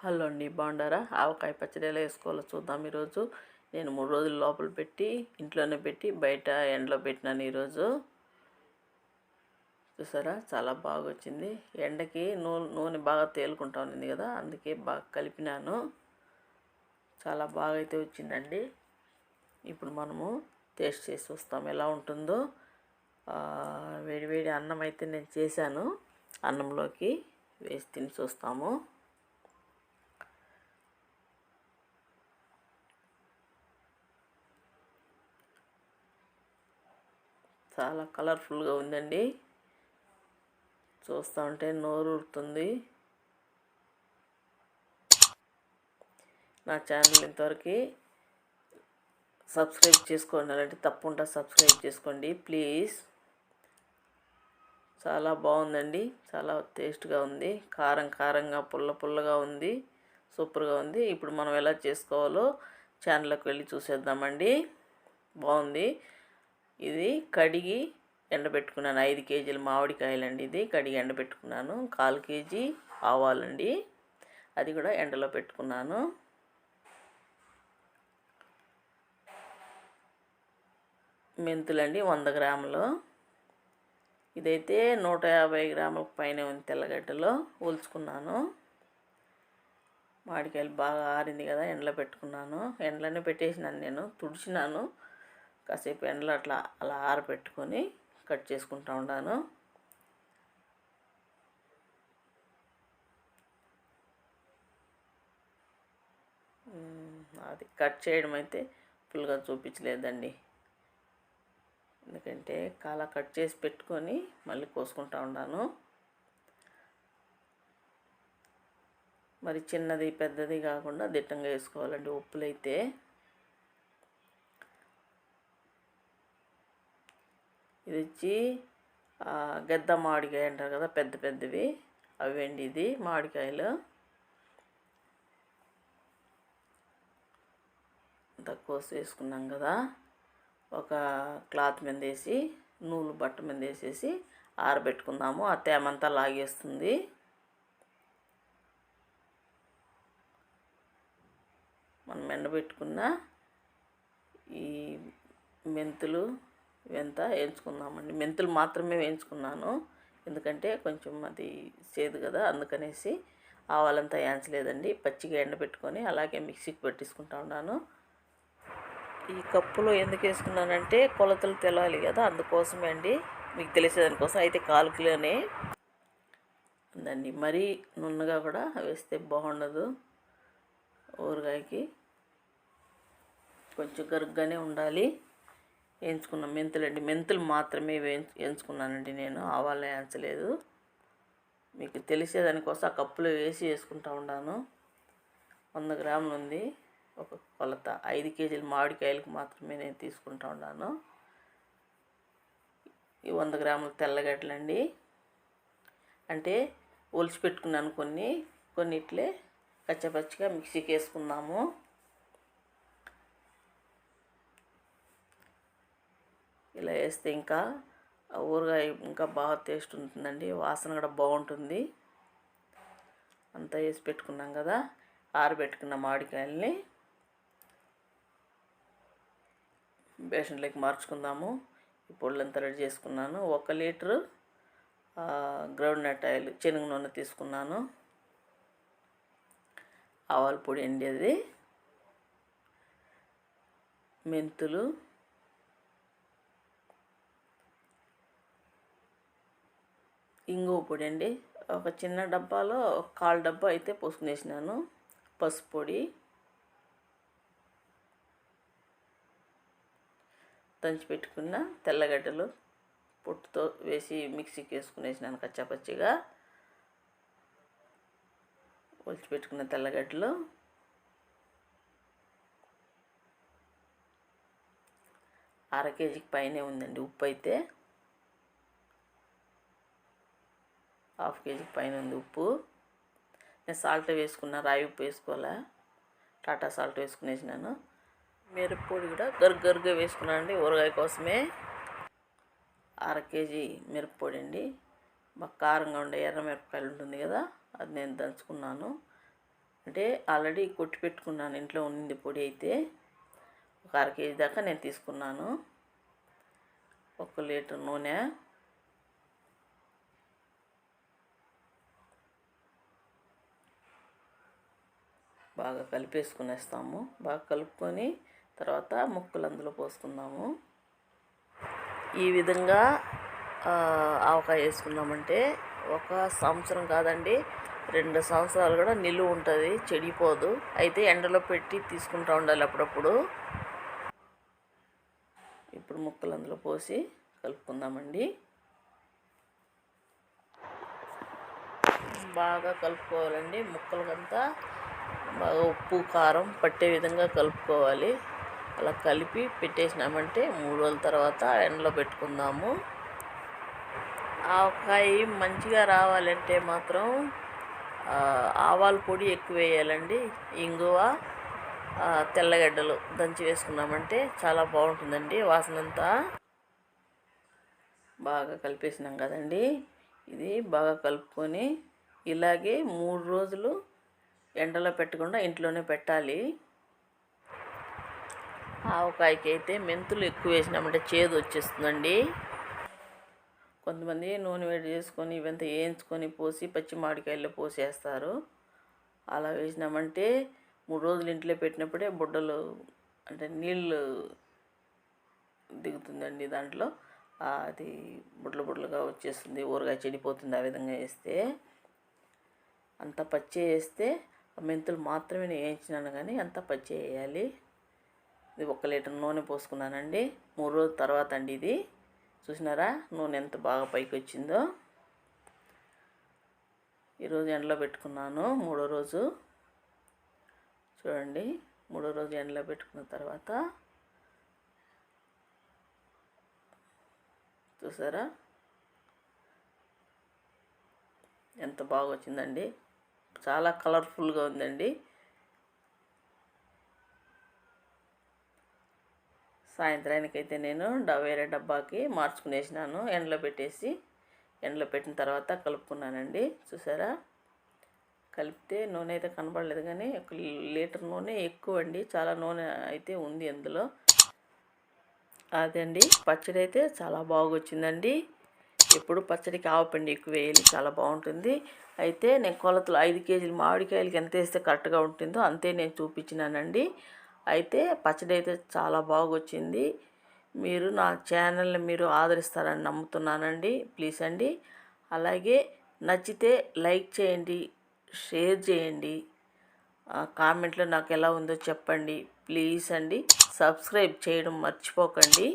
Hello అండి బాగుండారా? ఆవకాయ పచ్చడి ఎలా వేసుకోవాలో చూద్దాం ఈరోజు. నేను మూడు రోజులు లోపల పెట్టి ఇంట్లోనే పెట్టి బయట ఎండలో పెట్టినాను ఈరోజు. చూసారా? చాలా బాగా వచ్చింది ఎండకి నూనె నూనె బాగా తేలుకుంటా ఉంది కదా అందుకే బాగా కలిపినాను. చాలా బాగా అయితే వచ్చిందండి. ఇప్పుడు మనము టేస్ట్ చేసి చూస్తాం ఎలా ఉంటుందో. వేడి వేడి అన్నం అయితే నేను చేశాను. అన్నంలోకి వేసి తిని చూస్తాము. చాలా కలర్ఫుల్గా ఉందండి. చూస్తూ ఉంటే నోరు ఊరుతుంది. నా ఛానల్ ఇంతవరకు సబ్స్క్రైబ్ చేసుకోండి. అలాంటి తప్పకుండా సబ్స్క్రైబ్ చేసుకోండి. ప్లీజ్. చాలా బాగుందండి. చాలా టేస్ట్గా ఉంది. కారం కారంగా పుల్ల పుల్లగా ఉంది. సూపర్గా ఉంది. ఇప్పుడు మనం ఎలా చేసుకోవాలో ఛానల్కి వెళ్ళి చూసేద్దామండి. బాగుంది. ఇది కడిగి ఎండబెట్టుకున్నాను. ఐదు కేజీల మామిడికాయలండి ఇది. కడిగి ఎండబెట్టుకున్నాను. కాలు కేజీ ఆవాలండి. అది కూడా ఎండలో పెట్టుకున్నాను. మెంతులండి వంద గ్రాములు. ఇదైతే నూట యాభై గ్రాముల పైన ఉంది తెల్లగడ్డలో. ఒలుచుకున్నాను. మామిడికాయలు బాగా ఆరింది కదా ఎండలో పెట్టుకున్నాను. ఎండలోనే పెట్టేసినాను నేను. తుడిచినాను. కాసేపు ఎండలో అట్లా అలా ఆరబెట్టుకొని కట్ చేసుకుంటా ఉన్నాను అది కట్ చేయడం అయితే ఫుల్గా చూపించలేదండి. ఎందుకంటే కాలా కట్ చేసి పెట్టుకొని మళ్ళీ కోసుకుంటా ఉన్నాను మరి చిన్నది పెద్దది కాకుండా దిట్టంగా వేసుకోవాలండి ఉప్పులైతే. ఇది గద్ద మామిడికాయ అంటారు కదా పెద్ద పెద్దవి. అవి అండి ఇది? మామిడికాయలు. తక్కువ వేసుకున్నాం కదా. ఒక క్లాత్ మీద వేసి నూలు బట్ట మీద వేసేసి ఆరబెట్టుకుందాము. ఆ తేమంతా లాగేస్తుంది. మనం ఎండబెట్టుకున్న ఈ మెంతులు ఇవంతా వేయించుకుందామండి. మెంతులు మాత్రమే వేయించుకున్నాను. ఎందుకంటే కొంచెం అది చేదు కదా అందుకనేసి ఆవాలంతా వేయించలేదండి. పచ్చిగా ఎండబెట్టుకొని అలాగే మిక్సీకి పెట్టేసుకుంటా ఉన్నాను. ఈ కప్పులో ఎందుకు వేసుకున్నానంటే కొలతలు తెలాలి కదా అందుకోసమే అండి. మీకు తెలిసేదానికోసం అయితే కాలు దాన్ని ఉందండి. మరీ నున్నగా కూడా వేస్తే బాగుండదు ఊరగాయకి. కొంచెం గరుగ్గానే ఉండాలి. వేయించుకున్న. మెంతులండి. మెంతులు మాత్రమే వేయించు వేయించుకున్నానండి నేను. ఆవాలు వేయించలేదు. మీకు తెలిసేదానికోసం ఆ కప్పులో వేసి వేసుకుంటా ఉన్నాను వంద గ్రాములు ఉంది. ఒక కొలత. ఐదు కేజీల మామిడికాయలకు మాత్రమే నేను తీసుకుంటా ఉన్నాను ఈ వంద గ్రాముల తెల్లగడ్డలండి. అంటే ఒలిచి పెట్టుకున్నాను కొన్ని. కొన్నిట్లే పచ్చిపచ్చిగా మిక్సీకి వేసుకున్నాము. ఇలా వేస్తే ఇంకా ఊరగాయ ఇంకా బాగా టేస్ట్ ఉంటుందండి. వాసన కూడా బాగుంటుంది. అంతా వేసి పెట్టుకున్నాం కదా ఆరబెట్టుకున్న మామిడికాయల్ని. బేషన్లోకి మార్చుకుందాము. ఈ పొళ్ళంతా రెడీ చేసుకున్నాను. ఒక లీటరు గ్రౌండ్ నట్ ఆయిల్ శనగ నూనె తీసుకున్నాను. ఆవాల పొడి అండి అది. మెంతులు ఇంగువ పొడి అండి ఒక చిన్న డబ్బాలో ఒక డబ్బా అయితే పోసుకునేసినాను. పసుపు పొడి దంచి పెట్టుకున్న తెల్లగడ్డలు పొట్టుతో వేసి మిక్సీకి వేసుకునేసినాను కచ్చాపచ్చిగా. ఒలిచి పెట్టుకున్న తెల్లగడ్డలు. అర కేజీకి పైనే ఉందండి ఉప్పు అయితే. హాఫ్ కేజీకి పైన ఉంది ఉప్పు. నేను సాల్ట్ వేసుకున్నా రాయి ఉప్పు వేసుకోవాలా? టాటా సాల్ట్ వేసుకునేసినాను. మిరప్పొడి కూడా గరుగు వేసుకున్నాను అండి ఊరగాయ కోసమే. అర కేజీ మిరప్పొడి అండి. బాగా కారంగా ఉండే ఎర్ర మిరపకాయలు ఉంటుంది కదా అది నేను దంచుకున్నాను. అంటే ఆల్రెడీ కొట్టి పెట్టుకున్నాను ఇంట్లో ఉంది పొడి అయితే. ఒక అర కేజీ దాకా నేను తీసుకున్నాను. ఒక లీటర్ నూనె. బాగా కలిపేసుకునేస్తాము. బాగా కలుపుకొని తర్వాత ముక్కలు అందులో పోసుకుందాము. ఈ విధంగా ఆవకాయ వేసుకున్నామంటే ఒక సంవత్సరం కాదండి రెండు సంవత్సరాలు కూడా నిలువ ఉంటుంది చెడిపోదు. అయితే ఎండలో పెట్టి తీసుకుంటూ ఉండాలి అప్పుడప్పుడు. ఇప్పుడు ముక్కలు అందులో పోసి కలుపుకుందామండి. బాగా కలుపుకోవాలండి ముక్కలకంతా. ఉప్పు కారం పట్టే విధంగా కలుపుకోవాలి. అలా కలిపి పెట్టేసినామంటే మూడు రోజుల తర్వాత ఎండలో పెట్టుకుందాము. ఆవకాయ మంచిగా రావాలంటే మాత్రం ఆవాల పొడి ఎక్కువ వేయాలండి. ఇంగువ తెల్లగడ్డలు దంచి వేసుకున్నామంటే చాలా బాగుంటుందండి వాసనంతా బాగా కలిపేసినాం కదండి. ఇది బాగా కలుపుకొని ఇలాగే మూడు రోజులు ఎండలో పెట్టకుండా ఇంట్లోనే పెట్టాలి. ఆవకాయకి అయితే మెంతులు ఎక్కువ వేసినామంటే చేదు వచ్చేస్తుందండి. కొంతమంది నూనె వేడి చేసుకొని ఇవంతా వేయించుకొని పోసి పచ్చి మామిడికాయల్లో పోసేస్తారు. అలా వేసినామంటే మూడు రోజులు ఇంట్లో పెట్టినప్పుడే బుడ్డలు అంటే నీళ్ళు దిగుతుందండి దాంట్లో. అది బుడ్లు బుడ్లుగా వచ్చేస్తుంది ఊరగాయ చెడిపోతుంది ఆ విధంగా వేస్తే. అంత పచ్చి వేస్తే మెంతులు మాత్రమే నేను వేయించినాను కానీ అంత పచ్చి వేయాలి. ఇది ఒక లీటర్ నూనె పోసుకున్నానండి. మూడు రోజుల తర్వాత అండి ఇది. చూసినారా? నూనె ఎంత బాగా పైకి వచ్చిందో. ఈరోజు ఎండలో పెట్టుకున్నాను మూడో రోజు. చూడండి మూడో రోజు ఎండలో పెట్టుకున్న తర్వాత. చూసారా? ఎంత బాగా వచ్చిందండి. చాలా కలర్ఫుల్గా ఉందండి. సాయంత్రానికి అయితే నేను డ- వేరే డబ్బాకి మార్చుకునేసినాను. ఎండలో పెట్టేసి ఎండలో పెట్టిన తర్వాత కలుపుకున్నానండి. చూసారా? కలిపితే నూనె అయితే కనబడలేదు కానీ ఒక లీటర్ నూనె ఎక్కువ అండి. చాలా నూనె అయితే ఉంది అందులో. అదండి. పచ్చడి అయితే చాలా బాగా వచ్చిందండి ఎప్పుడు పచ్చడికి ఆవపిండి ఎక్కువ వేయాలి చాలా బాగుంటుంది. అయితే నేను కొలతలు ఐదు కేజీలు మామిడికాయలకి ఎంత వేస్తే కరెక్ట్గా ఉంటుందో అంతే నేను చూపించినానండి. అయితే పచ్చడి అయితే చాలా బాగొచ్చింది. మీరు నా ఛానల్ని మీరు ఆదరిస్తారని నమ్ముతున్నానండి. ప్లీజ్ అండి. అలాగే నచ్చితే లైక్ చేయండి షేర్ చేయండి. కామెంట్లో నాకు ఎలా ఉందో చెప్పండి. ప్లీజ్ అండి. సబ్స్క్రైబ్ చేయడం మర్చిపోకండి.